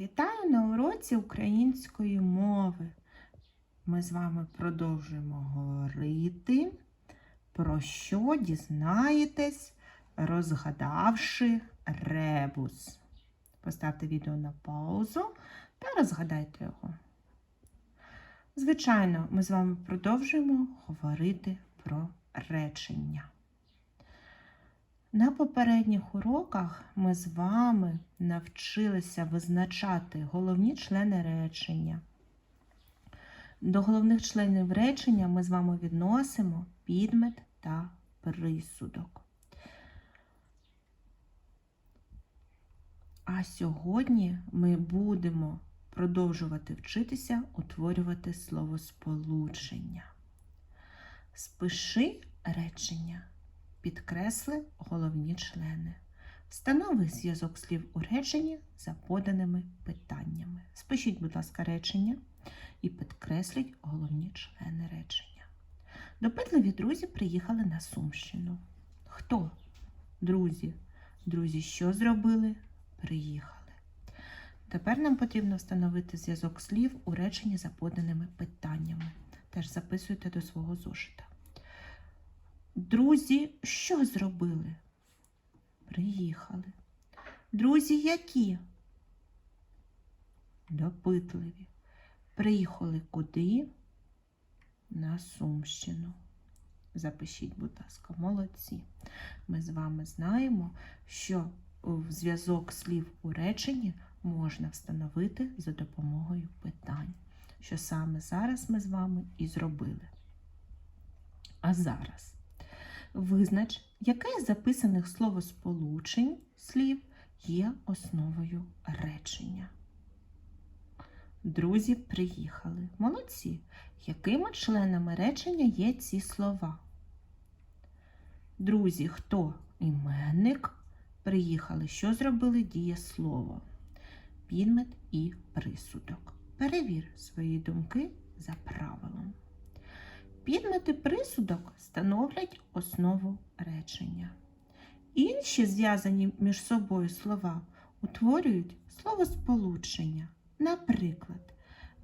Вітаю на уроці української мови. Ми з вами продовжуємо говорити, про що дізнаєтесь, розгадавши ребус. Поставте відео на паузу та розгадайте його. Звичайно, ми з вами продовжуємо говорити про речення. На попередніх уроках ми з вами навчилися визначати головні члени речення. До головних членів речення ми з вами відносимо підмет та присудок. А сьогодні ми будемо продовжувати вчитися утворювати словосполучення. Спиши речення. Підкресли головні члени. Встанови зв'язок слів у реченні за поданими питаннями. Спишіть, будь ласка, речення і підкресліть головні члени речення. Допитливі друзі приїхали на Сумщину. Хто? Друзі. Друзі, що зробили? Приїхали. Тепер нам потрібно встановити зв'язок слів у реченні за поданими питаннями. Теж записуйте до свого зошита. Друзі, що зробили? Приїхали. Друзі, які? Допитливі. Приїхали куди? На Сумщину. Запишіть, будь ласка, молодці. Ми з вами знаємо, що в зв'язок слів у реченні можна встановити за допомогою питань, що саме зараз ми з вами і зробили. А зараз. Визнач, яке з записаних словосполучень слів є основою речення. Друзі приїхали. Молодці. Якими членами речення є ці слова? Друзі, хто іменник? Приїхали. Що зробили дієслово? Підмет і присудок. Перевір свої думки за правилом. Підмет і присудок становлять основу речення. Інші зв'язані між собою слова утворюють словосполучення. Наприклад,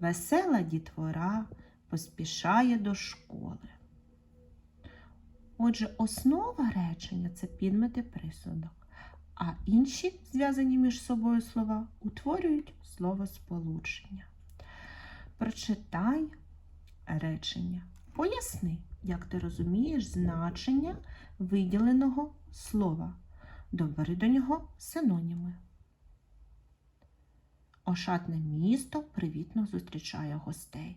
весела дітвора поспішає до школи. Отже, основа речення це підмет і присудок, а інші зв'язані між собою слова утворюють словосполучення. Прочитай речення. Поясни, як ти розумієш значення виділеного слова. Добери до нього синоніми. Ошатне місто привітно зустрічає гостей.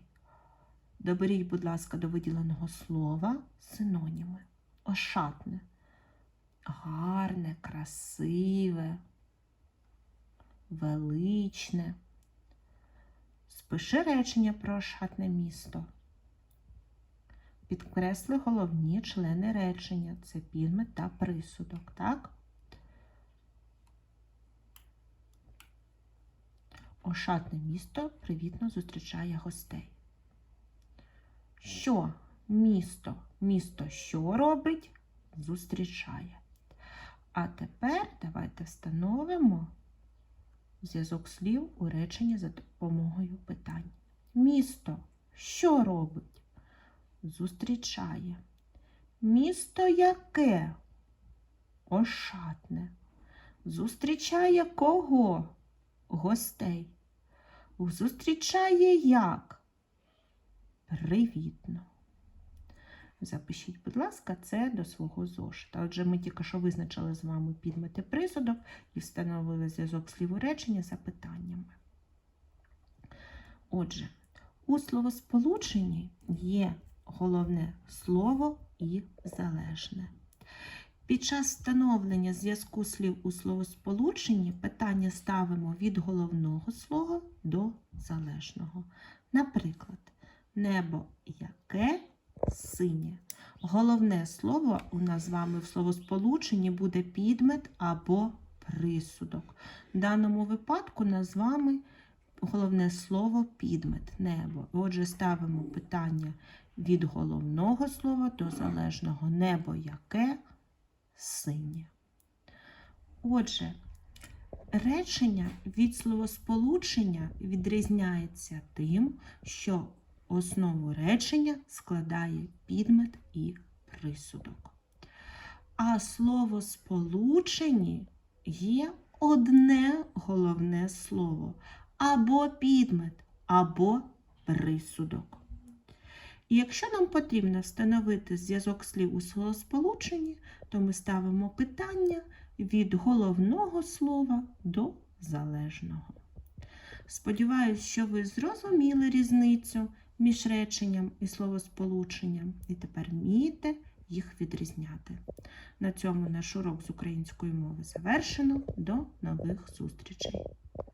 Доберіть, будь ласка, до виділеного слова синоніми. Ошатне. Гарне, красиве, величне. Спиши речення про ошатне місто. Підкресли головні члени речення. Це підмет та присудок, так? Ошатне місто привітно зустрічає гостей. Що місто? Місто що робить? Зустрічає. А тепер давайте встановимо зв'язок слів у реченні за допомогою питань. Місто що робить? Зустрічає. Місто яке? Ошатне. Зустрічає кого? Гостей. Зустрічає як? Привітно. Запишіть, будь ласка, це до свого зошита. Отже, ми тільки що визначили з вами підмети присудок і встановили зв'язок слів у речення за питаннями. Отже, у словосполученні є головне слово і залежне. Під час встановлення зв'язку слів у словосполученні питання ставимо від головного слова до залежного. Наприклад, небо яке синє. Головне слово у нас з вами в словосполученні буде підмет або присудок. В даному випадку нас з вами головне слово підмет небо. Отже, ставимо питання від головного слова до залежного небо яке синє. Отже, Речення від словосполучення відрізняється тим, що основу речення складає підмет і присудок. А словосполучені є одне головне слово або підмет, або присудок. І якщо нам потрібно встановити зв'язок слів у словосполученні, то ми ставимо питання від головного слова до залежного. Сподіваюсь, що ви зрозуміли різницю між реченням і словосполученням і тепер вмієте їх відрізняти. На цьому наш урок з української мови завершено. До нових зустрічей!